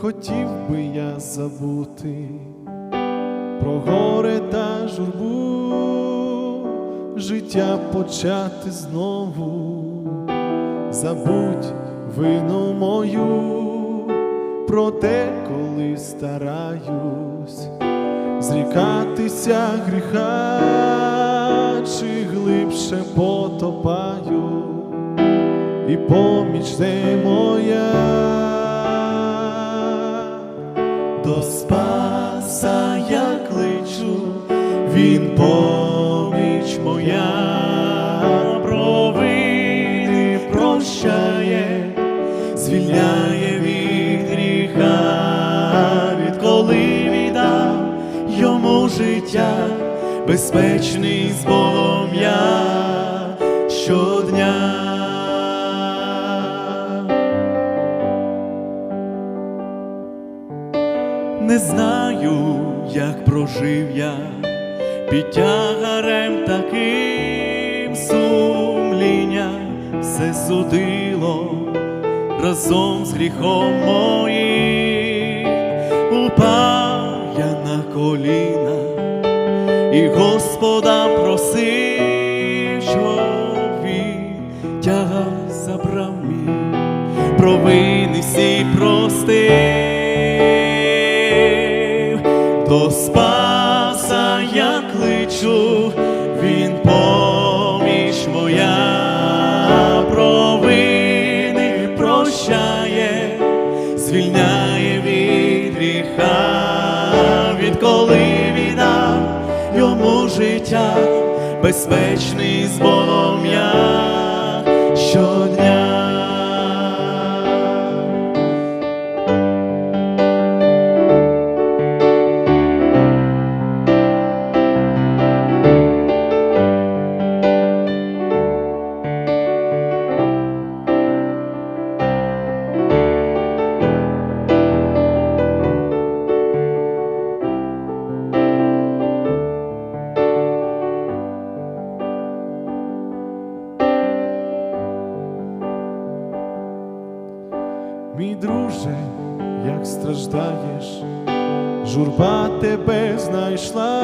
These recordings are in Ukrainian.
хотів би я забути про горе та журбу, життя почати знову, забудь вину мою, проте, коли стараюсь зрікатися гріха, чи глибше потопаю, і поміч не моя до спаса я кличу, він поміч моя, провини прощає, звільняє від гріха, відколи віддав йому життя, безпечний з Не знаю, як прожив я. Під тягарем таким сумління все судило разом з гріхом моїм. Упав я на коліна і Господа просив, щоб він тягар забрав мій, провини всі простив, гріха, відколи війна йому життя, безпечний з Мій друже, як страждаєш, журба тебе знайшла,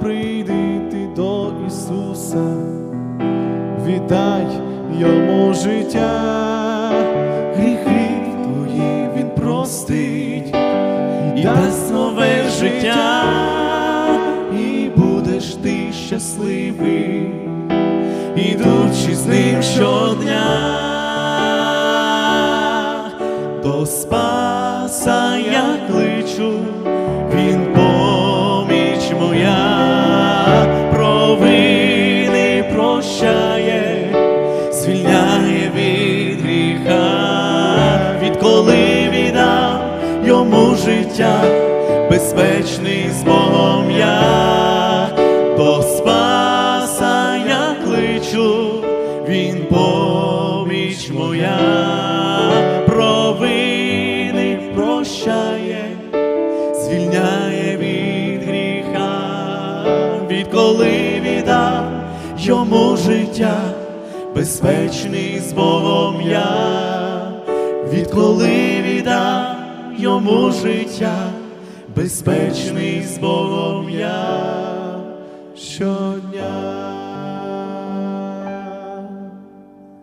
прийди ти до Ісуса, віддай йому життя, гріхи твої Він простить. І дасть нове життя, і будеш ти щасливий, ідучи з ним щодня він поміч моя, провини прощає, звільняє від гріха, відколи віддав йому життя, безпечний з Богом я, до спаса я кличу, він поміч моя, відколи віддав йому життя, безпечний з Богом я, відколи віддав йому життя, безпечний з Богом я щодня.